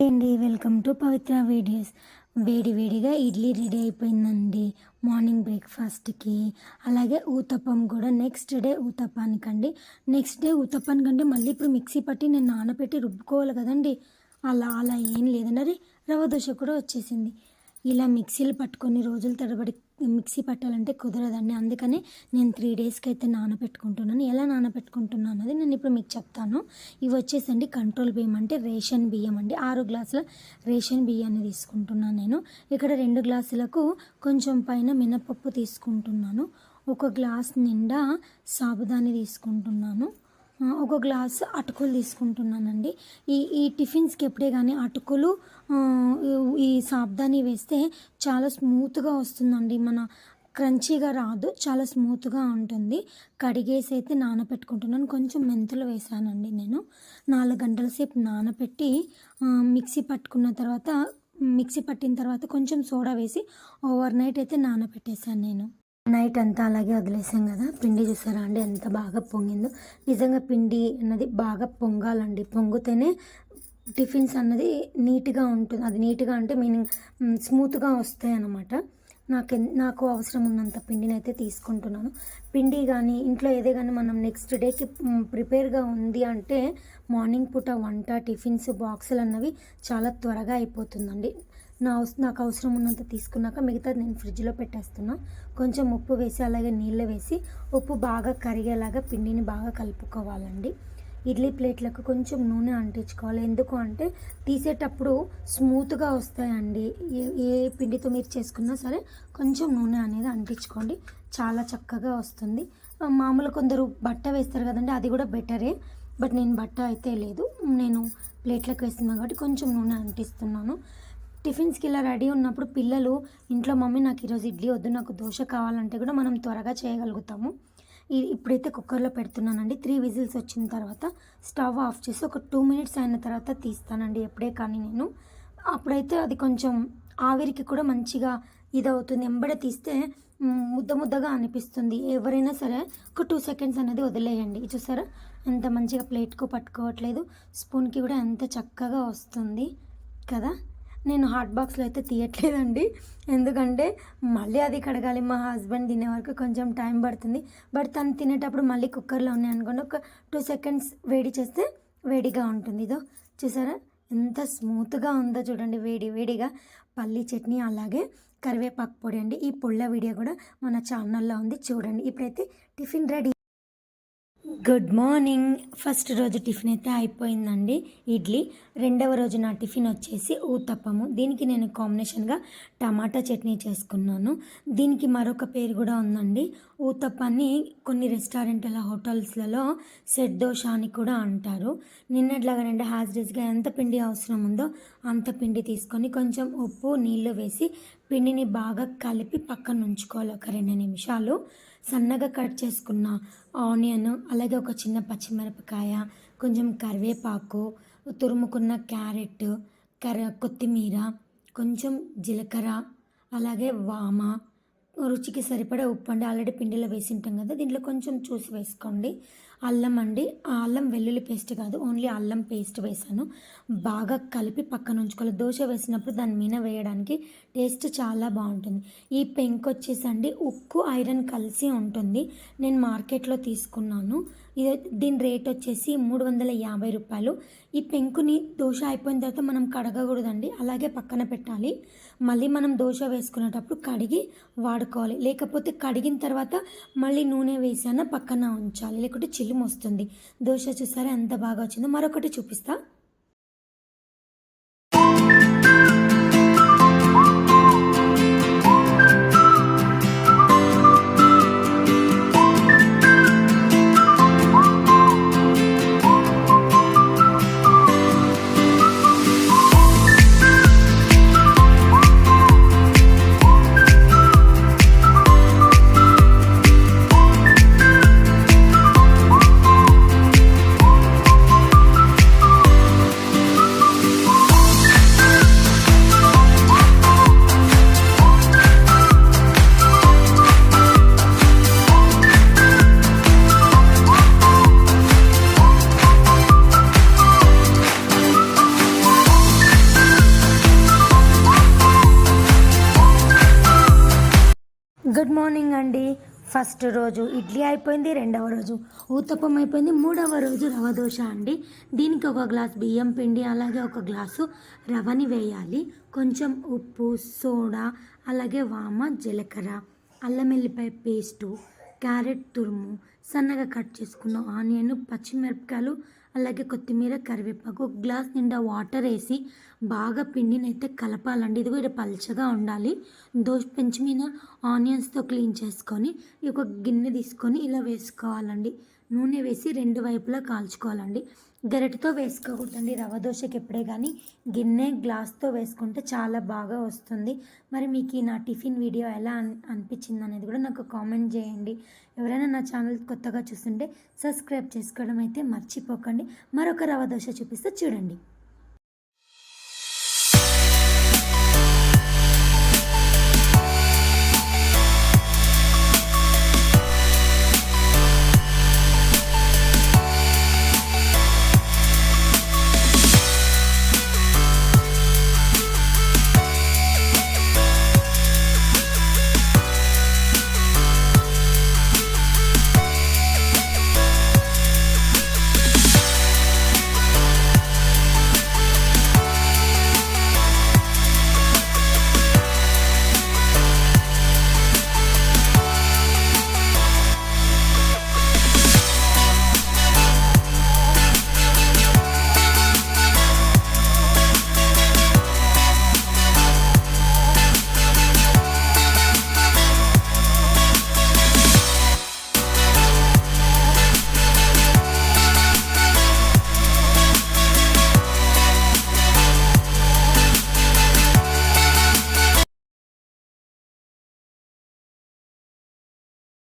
అండి welcome to Pavitra videos. వేడి వేడిగా ఇడ్లీ రెడీ అయిపోయిందండి. మార్నింగ్ బ్రేక్ఫాస్ట్కి. అలాగే ఊతప్పం కూడా నెక్స్ట్ డే ఊతప్పానికండి. నెక్స్ట్ డే ఊతప్పానికంటే మళ్ళీ ఇప్పుడు మిక్సీ పట్టి నేను నానబెట్టి రుబ్బుకోవాలి కదండి. అలా అలా ఏం లేదండి రవ దోశ కూడా వచ్చేసింది. ఇలా మిక్సీలు పట్టుకొని రోజుల తరబడి మిక్సీ పట్టాలంటే కుదరదండి. అందుకని నేను త్రీ డేస్కి అయితే నానబెట్టుకుంటున్నాను. ఎలా నానబెట్టుకుంటున్నాను అది నేను ఇప్పుడు మీకు చెప్తాను. ఇవి వచ్చేసండి కంట్రోల్ బియ్యం అంటే రేషన్ బియ్యం అండి. ఆరు గ్లాసుల రేషన్ బియ్యాన్ని తీసుకుంటున్నాను నేను. ఇక్కడ రెండు గ్లాసులకు కొంచెం పైన మినపప్పు తీసుకుంటున్నాను. ఒక గ్లాస్ నిండా సాబుదాని తీసుకుంటున్నాను. ఒక గ్లాస్ అటుకులు తీసుకుంటున్నానండి. ఈ ఈ టిఫిన్స్కి ఎప్పుడే కానీ అటుకులు ఈ- సాబ్దాని వేస్తే చాలా స్మూత్గా వస్తుందండి. మన క్రంచీగా రాదు చాలా స్మూత్గా ఉంటుంది. కడిగేసి అయితే నానబెట్టుకుంటున్నాను కొంచెం మెంతులు వేసానండి నేను. నాలుగు గంటల సేపు నానబెట్టి మిక్సీ పట్టుకున్న తర్వాత మిక్సీ పట్టిన తర్వాత కొంచెం సోడా వేసి ఓవర్ నైట్ అయితే నానబెట్టేశాను నేను. నైట్ అంతా అలాగే వదిలేసాం కదా. పిండి చూసారా అండి? ఎంత బాగా పొంగిందో. నిజంగా పిండి అన్నది బాగా పొంగాలండి. పొంగితేనే టిఫిన్స్ అన్నది నీట్గా ఉంటుంది. అది నీట్గా అంటే మీనింగ్ స్మూత్గా వస్తాయి అన్నమాట. నాకు ఎన్- నాకు అవసరం ఉన్నంత పిండిని అయితే తీసుకుంటున్నాను. పిండి కానీ ఇంట్లో ఏదే కానీ మనం నెక్స్ట్ డేకి ప్రిపేర్గా ఉంది అంటే మార్నింగ్ పూట వంట టిఫిన్స్ బాక్సులు అన్నవి చాలా త్వరగా అయిపోతుందండి. నా నాకు అవసరం ఉన్నంత తీసుకున్నాక మిగతాది నేను ఫ్రిడ్జ్లో పెట్టేస్తున్నా. కొంచెం ఉప్పు వేసి అలాగే నీళ్ళు వేసి ఉప్పు బాగా కరిగేలాగా పిండిని బాగా కలుపుకోవాలండి. ఇడ్లీ ప్లేట్లకు కొంచెం నూనె అంటించుకోవాలి. ఎందుకు అంటే తీసేటప్పుడు స్మూత్గా వస్తాయండి. ఏ ఏ పిండితో మీరు చేసుకున్నా సరే కొంచెం నూనె అనేది అంటించుకోండి. చాలా చక్కగా వస్తుంది. మామూలు కొందరు బట్ట వేస్తారు కదండి అది కూడా బెటరే. బట్ నేను బట్ట అయితే లేదు. నేను ప్లేట్లకు వేస్తున్నాను కాబట్టి కొంచెం నూనె అంటిస్తున్నాను. టిఫిన్స్కి ఇలా రెడీ ఉన్నప్పుడు పిల్లలు ఇంట్లో మమ్మీ నాకు ఈరోజు ఇడ్లీ వద్దు నాకు దోశ కావాలంటే కూడా మనం త్వరగా చేయగలుగుతాము. ఇప్పుడైతే కుక్కర్లో పెడుతున్నానండి. త్రీ విజిల్స్ వచ్చిన తర్వాత స్టవ్ ఆఫ్ చేసి ఒక టూ మినిట్స్ అయిన తర్వాత తీస్తానండి ఎప్పుడే కానీ నేను. అప్పుడైతే అది కొంచెం ఆవిరికి కూడా మంచిగా ఇది అవుతుంది తీస్తే ముద్ద ముద్దగా అనిపిస్తుంది. ఎవరైనా సరే ఒక టూ సెకండ్స్ అనేది వదిలేయండి. చూసారా? ఎంత మంచిగా ప్లేట్కు పట్టుకోవట్లేదు. స్పూన్కి కూడా ఎంత చక్కగా వస్తుంది కదా? నేను హాట్ బాక్స్లో అయితే తీయట్లేదండి. ఎందుకంటే మళ్ళీ అది కడగాలి. మా హస్బెండ్ తినే వరకు కొంచెం టైం పడుతుంది. బట్ తను తినేటప్పుడు మళ్ళీ కుక్కర్లో ఉన్నాయి అనుకోండి. ఒక టూ సెకండ్స్ వేడి చేస్తే వేడిగా ఉంటుంది. ఇదో చూసారా? ఎంత స్మూత్గా ఉందో చూడండి. వేడి వేడిగా పల్లి చట్నీ అలాగే కరివేపాకు పొడి అండి. ఈ పొళ్ళ వీడియో కూడా మన ఛానల్లో ఉంది. చూడండి. ఇప్పుడైతే tiffin ready good morning. First రోజు టిఫిన్ అయితే అయిపోయిందండి. ఇడ్లీ. రెండవ రోజు నా టిఫిన్ వచ్చేసి ఊతప్పము. దీనికి నేను కాంబినేషన్గా టమాటా చట్నీ చేసుకున్నాను. దీనికి మరొక పేరు కూడా ఉందండి. ఊతప్పని కొన్ని రెస్టారెంట్ల హోటల్స్లలో సెట్ దోశ అని కూడా అంటారు. నిన్నట్లాగానంటే హాజ్రీస్గా ఎంత పిండి అవసరం ఉందో అంత పిండి తీసుకొని కొంచెం ఉప్పు నీళ్ళు వేసి పిండిని బాగా కలిపి పక్కన ఉంచుకోవాలి. ఒక రెండు నిమిషాలు సన్నగా కట్ చేసుకున్న ఆనియన్ అలాగే ఒక చిన్న పచ్చిమిరపకాయ కొంచెం కరివేపాకు తురుముకున్న క్యారెట్ కర కొత్తిమీర కొంచెం జీలకర్ర అలాగే వామ. రుచికి సరిపడా ఉప్పు అండి. ఆల్రెడీ పిండిలో వేసి ఉంటాం కదా దీంట్లో కొంచెం చూసి వేసుకోండి. అల్లం అండి. ఆ అల్లం వెల్లుల్లి పేస్ట్ కాదు ఓన్లీ అల్లం పేస్ట్ వేసాను. బాగా కలిపి పక్కన ఉంచుకోవాలి. దోశ వేసినప్పుడు దాని మీద వేయడానికి టేస్ట్ చాలా బాగుంటుంది. ఈ పెంక్ వచ్చేసండి ఉక్కు ఐరన్ కలిసి ఉంటుంది. నేను మార్కెట్లో తీసుకున్నాను. ఇది దీని రేట్ వచ్చేసి మూడు వందల యాభై రూపాయలు. ఈ పెంకుని దోశ అయిపోయిన తర్వాత మనం కడగకూడదండి అలాగే పక్కన పెట్టాలి. మళ్ళీ మనం దోశ వేసుకునేటప్పుడు కడిగి వాడుకోవాలి. లేకపోతే కడిగిన తర్వాత మళ్ళీ నూనె వేసాన పక్కన ఉంచాలి లేకుంటే చిల్లుము వస్తుంది దోశ చూసారా ఎంత బాగా వచ్చిందో? మరొకటి చూపిస్తా. మార్నింగ్ అండి. ఫస్ట్ రోజు ఇడ్లీ అయిపోయింది రెండవ రోజు ఊతప్పం అయిపోయింది మూడవ రోజు రవ దోశ అండి. దీనికి ఒక గ్లాస్ బియ్యం పిండి అలాగే ఒక గ్లాసు రవని వేయాలి. కొంచెం ఉప్పు సోడా అలాగే వామ జీలకర్ర అల్లం వెల్లిపాయ పేస్టు క్యారెట్ తురుము సన్నగా కట్ చేసుకున్న ఆనియన్ పచ్చిమిరపకాయలు అలాగే కొత్తిమీర కరివేపాకు ఒక గ్లాస్ నిండా వాటర్ వేసి బాగా పిండిని అయితే కలపాలండి. ఇది కూడా పల్చగా ఉండాలి. దోశ పెంచి మీద ఆనియన్స్తో క్లీన్ చేసుకొని ఒక గిన్నె తీసుకొని ఇలా వేసుకోవాలండి. నూనె వేసి రెండు వైపులా కాల్చుకోవాలండి. గరిటతో వేసుకోకూడదండి రవ దోశకి ఎప్పుడే కానీ గిన్నె గ్లాస్తో వేసుకుంటే చాలా బాగా వస్తుంది. మరి మీకు ఈ నా టిఫిన్ వీడియో ఎలా అనిపించింది అనేది కూడా నాకు కామెంట్ చేయండి. ఎవరైనా నా ఛానల్ కొత్తగా చూస్తుంటే సబ్స్క్రైబ్ చేసుకోవడం అయితే మర్చిపోకండి. మరొక రవ దోశ చూపిస్తే చూడండి.